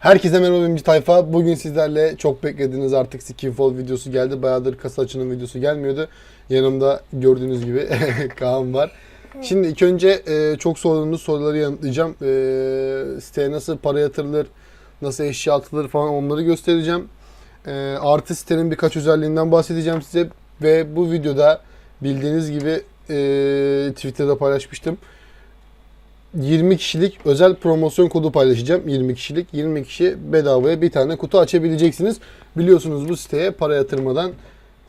Herkese merhaba Bimci Tayfa. Bugün sizlerle çok beklediğiniz artık Skinfall videosu geldi. Bayağıdır kasa açının videosu gelmiyordu. Yanımda gördüğünüz gibi Kaan var. Şimdi ilk önce e, çok sorduğunuz soruları yanıtlayacağım. E, siteye nasıl para yatırılır, nasıl eşya atılır falan onları göstereceğim. E, artı sitenin birkaç özelliğinden bahsedeceğim size. Ve bu videoda bildiğiniz gibi e, Twitter'da paylaşmıştım. 20 kişilik özel promosyon kodu paylaşacağım. 20 kişilik. 20 kişi bedavaya bir tane kutu açabileceksiniz. Biliyorsunuz bu siteye para yatırmadan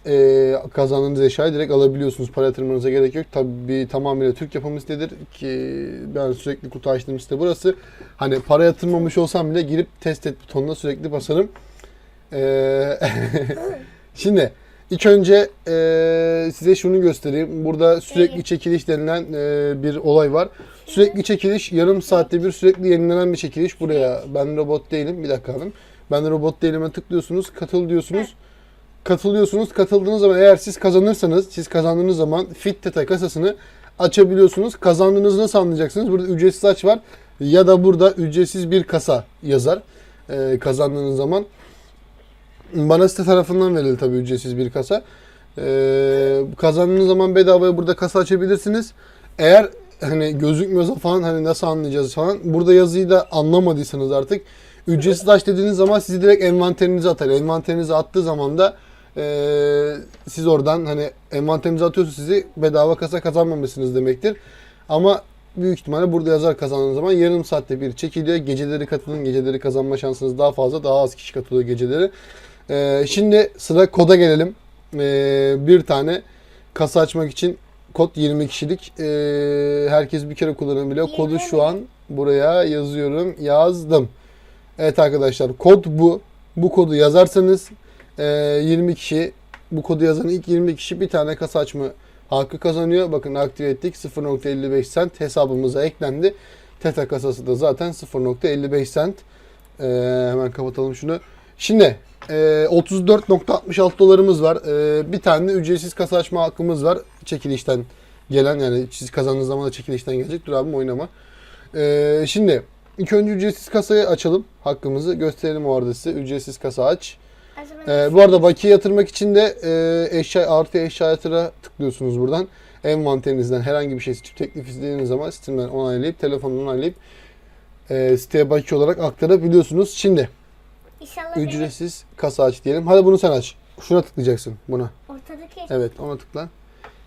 e, kazandığınız eşyayı direkt alabiliyorsunuz. Para yatırmanıza gerek yok. Tabii tamamıyla Türk yapımı sitedir ki ben sürekli kutu açtığım site burası. Hani para yatırmamış olsam bile girip test et butonuna sürekli basarım. E, şimdi ilk önce e, size şunu göstereyim. Burada sürekli çekiliş denilen e, bir olay var. Sürekli çekiliş, yarım saatte bir sürekli yenilenen bir çekiliş. Buraya ben robot değilim. Bir dakika abim. Ben robot değilime tıklıyorsunuz, katıl diyorsunuz. Katılıyorsunuz. Katıldığınız zaman eğer siz kazanırsanız, siz kazandığınız zaman Fitteta kasasını açabiliyorsunuz. Kazandığınızı nasıl anlayacaksınız? Burada ücretsiz aç var. Ya da burada ücretsiz bir kasa yazar. e, kazandığınız zaman. Bana site tarafından verildi tabii ücretsiz bir kasa. Ee, kazandığınız zaman bedavaya burada kasa açabilirsiniz. Eğer hani gözükmüyorsa falan hani nasıl anlayacağız falan. Burada yazıyı da anlamadıysanız artık ücretsiz aç dediğiniz zaman sizi direkt envanterinize atar. Envanterinize attığı zaman da ee, siz oradan hani envanterinize atıyorsa sizi bedava kasa kazanmamışsınız demektir. Ama büyük ihtimalle burada yazar kazandığınız zaman yarım saatte bir çekiliyor. Geceleri katılın. Geceleri kazanma şansınız daha fazla. Daha az kişi katılıyor geceleri. Ee, şimdi sıra koda gelelim. Ee, bir tane kasa açmak için kod 20 kişilik. Ee, herkes bir kere kullanabiliyor. Kodu 20 şu an buraya yazıyorum. Yazdım. Evet arkadaşlar kod bu. Bu kodu yazarsanız ee, 20 kişi bu kodu yazan ilk 20 kişi bir tane kasa açma hakkı kazanıyor. Bakın aktive ettik. 0.55 cent hesabımıza eklendi. Teta kasası da zaten 0.55 cent. Ee, hemen kapatalım şunu. Şimdi e, 34.66 dolarımız var. E, bir tane de ücretsiz kasa açma hakkımız var. Çekilişten gelen yani siz kazandığınız zaman da çekilişten gelecek. Dur abim oynama. E, şimdi ilk önce ücretsiz kasayı açalım. Hakkımızı gösterelim o arada size. Ücretsiz kasa aç. Ee, bu arada bakiye yatırmak için de e, eşya artı eşya yatıra tıklıyorsunuz buradan. Envanterinizden herhangi bir şey seçip teklif istediğiniz zaman sistemden onaylayıp telefondan onaylayıp e, siteye bakiye olarak aktarabiliyorsunuz. Şimdi İnşallah ücretsiz kasa aç diyelim. Hadi bunu sen aç. Şuna tıklayacaksın buna. ortadaki Evet ona tıkla.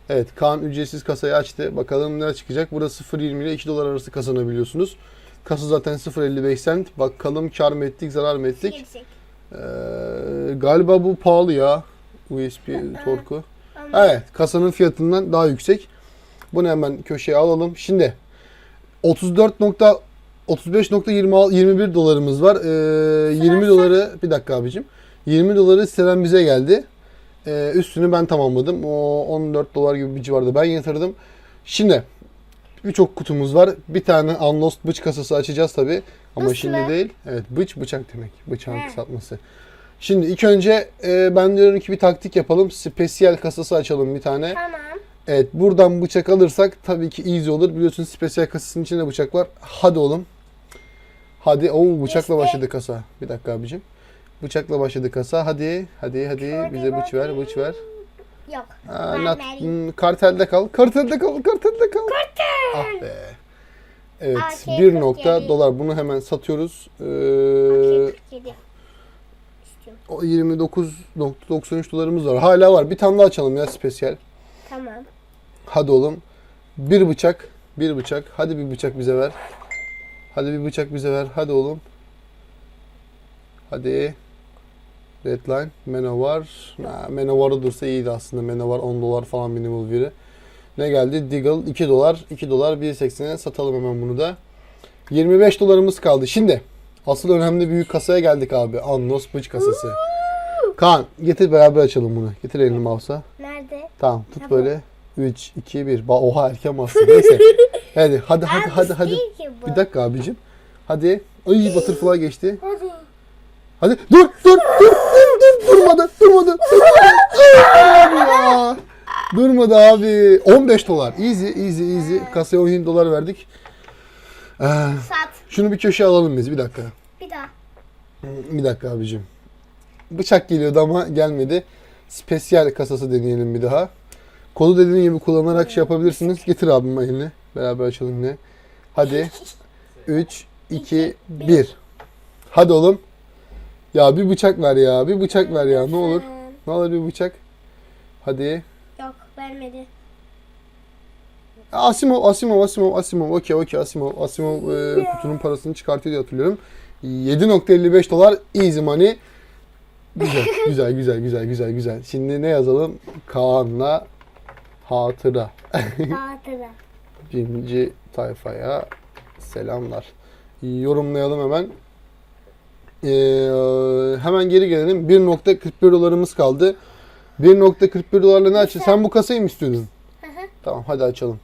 Evet Kaan ücretsiz kasayı açtı. Bakalım ne çıkacak. Burada 0.20 ile 2 dolar arası kazanabiliyorsunuz. Kasa zaten 0.55 cent. Bakalım kar mı ettik zarar mı ettik. gelecek. Ee, galiba bu pahalı ya. USB torku. Evet kasanın fiyatından daha yüksek. Bunu hemen köşeye alalım. Şimdi 34 nokta 35.21 dolarımız var. Ee, 20 doları bir dakika abicim. 20 doları siteden bize geldi. Ee, üstünü ben tamamladım. O 14 dolar gibi bir civarda ben yatırdım. Şimdi birçok kutumuz var. Bir tane Unlost bıç kasası açacağız tabi. Ama Nasıl şimdi lan? değil. Evet bıç bıçak demek. Bıçağın He. kısaltması. Şimdi ilk önce e, ben diyorum ki bir taktik yapalım. Spesiyel kasası açalım bir tane. tamam. Evet buradan bıçak alırsak tabii ki easy olur. Biliyorsunuz spesiyel kasasının içinde bıçak var. Hadi oğlum. Hadi. Oo bıçakla başladı kasa. Bir dakika abicim. Bıçakla başladı kasa. Hadi. Hadi hadi. Bize bıç ver. Bıç ver. Yok. Aa, vereyim. hmm, kartelde kal. Kartelde kal. Kartelde kal. Ah be. Evet. AK 1 nokta 47. dolar. Bunu hemen satıyoruz. Ee, Okey, 47. İstiyorum. o 29.93 dolarımız var. Hala var. Bir tane daha açalım ya spesiyel. Tamam. Hadi oğlum. Bir bıçak. Bir bıçak. Hadi bir bıçak bize ver. Hadi bir bıçak bize ver. Hadi oğlum. Hadi. Redline. Manowar. Ha, Manowar'ı dursa iyiydi aslında. Manowar 10 dolar falan minimal biri. Ne geldi? Deagle 2 dolar. 2 dolar 1.80'e satalım hemen bunu da. 25 dolarımız kaldı. Şimdi asıl önemli büyük kasaya geldik abi. Annos bıç kasası. Kaan getir beraber açalım bunu. Getir elini mouse'a. Tamam tut Tamam. böyle. 3, 2, 1. Ba Oha erken bastın. Neyse. Hadi hadi hadi hadi hadi. değil ki bu. Bir dakika abicim. Hadi. Ay butterfly geçti. Hadi. Hadi dur dur dur dur dur durmadı durmadı. durmadı. Ay, abi ya. Durmadı abi. 15 dolar. Easy easy easy. Kasaya 17 dolar verdik. Ee, Sat. şunu bir köşeye alalım biz bir dakika. Bir daha. Bir dakika abicim. Bıçak geliyordu ama gelmedi. Spesiyel kasası deneyelim bir daha. Kolu dediğim gibi kullanarak şey yapabilirsiniz. Getir abim elini. Beraber açalım yine. Hadi. 3, 2, 1. Hadi oğlum. Ya bir bıçak ver ya. Bir bıçak ver ya. Ne olur. Ne olur bir bıçak. Hadi. Yok vermedi. Asimov, Asimov, Asimov, Asimov. Okey, okey, Asimov. Asimov e, kutunun parasını çıkartıyor diye hatırlıyorum. 7.55 dolar easy money. Güzel, güzel, güzel, güzel, güzel, güzel. Şimdi ne yazalım? Kaan'la hatıra. Hatıra. Birinci tayfaya selamlar. Yorumlayalım hemen. Ee, hemen geri gelelim. 1.41 dolarımız kaldı. 1.41 dolarla ne açın? Sen bu kasayı mı istiyordun? Hı hı. Tamam hadi açalım.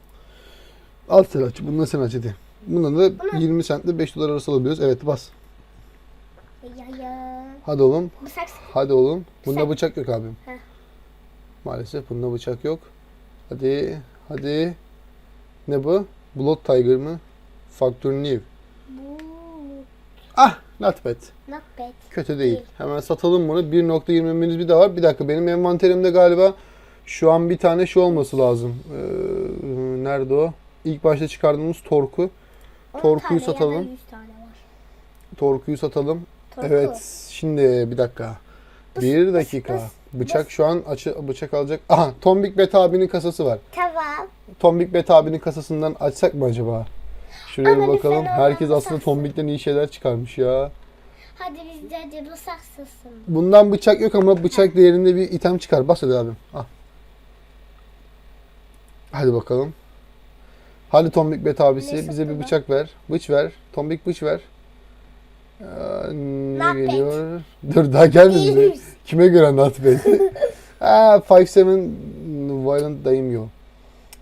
Al sen aç. Bunu da sen aç hadi. Bundan da 20 centle 5 dolar arası alabiliyoruz. Evet bas. Ya ya. Hadi oğlum. Saksı. Hadi oğlum. Bunda bıçak yok abim. Heh. Maalesef bunda bıçak yok. Hadi. Hadi. Ne bu? Blood Tiger mı? Factor New. Ah! Not bad. not bad. Kötü değil. Değil. Hemen satalım bunu. 1.20'miz bir de var. Bir dakika benim envanterimde galiba şu an bir tane şu olması lazım. Ee, nerede o? İlk başta çıkardığımız torku. 10 Torkuyu satalım. 100 tane var. Torkuyu satalım. Evet. Şimdi bir dakika. Bir dakika. Bıçak şu an açı bıçak alacak. Aha, Tombik Bet abinin kasası var. Tamam. Tombik Bet abinin kasasından açsak mı acaba? Şuraya bir Ama bakalım. Herkes aslında satsın. Tombik'ten iyi şeyler çıkarmış ya. Hadi biz de acılı saksısın. Bundan bıçak yok ama bıçak değerinde bir item çıkar. Bas hadi abim. Al. Hadi bakalım. Hadi Tombik Bet abisi Ne bize bir bıçak ver. Bıç ver. Tombik bıç ver. Ee, ne Not bad. geliyor? Dur daha gelmedi. Kime göre not bad? Aa 5-7 Violent Daimyo.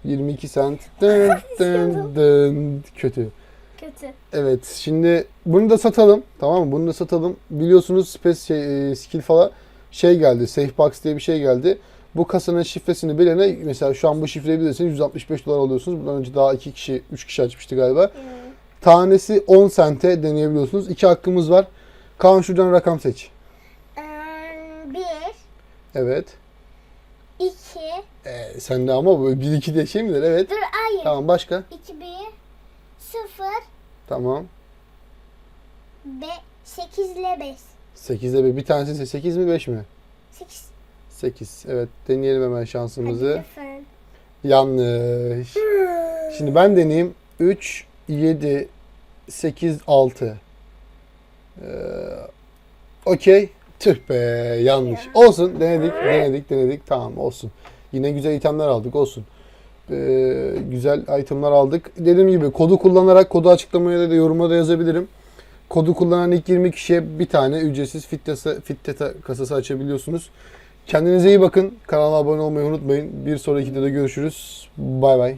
22 cent. Dın, dın, dın. Kötü. Kötü. Evet şimdi bunu da satalım. Tamam mı? Bunu da satalım. Biliyorsunuz Space şey, e, Skill falan şey geldi. Safebox diye bir şey geldi. Bu kasanın şifresini bilene mesela şu an bu şifreyi bilirseniz 165 dolar alıyorsunuz. Bundan önce daha 2 kişi 3 kişi açmıştı galiba. Ee, Tanesi 10 sente deneyebiliyorsunuz. 2 hakkımız var. Kaan şuradan rakam seç. eee, bir, Evet. iki, Ee, sen de ama bu 1 2 diye şey midir? Evet. dur hayır. Tamam başka? İki, bir, sıfır, Tamam. be, sekiz ile beş. 8'de bir. Bir tanesi 8 mi 5 mi? Sekiz. 8. Evet deneyelim hemen şansımızı. lütfen. Yanlış. Şimdi ben deneyeyim. 3, 7, 8, 6. Ee, Okey. Tüh be yanlış. Olsun denedik denedik denedik. Tamam olsun. Yine güzel itemler aldık olsun. Ee, güzel itemler aldık. Dediğim gibi kodu kullanarak kodu açıklamaya da yoruma da yazabilirim. Kodu kullanan ilk 20 kişiye bir tane ücretsiz fit, data, fit data kasası açabiliyorsunuz. Kendinize iyi bakın. Kanala abone olmayı unutmayın. Bir sonraki videoda görüşürüz. Bay bay.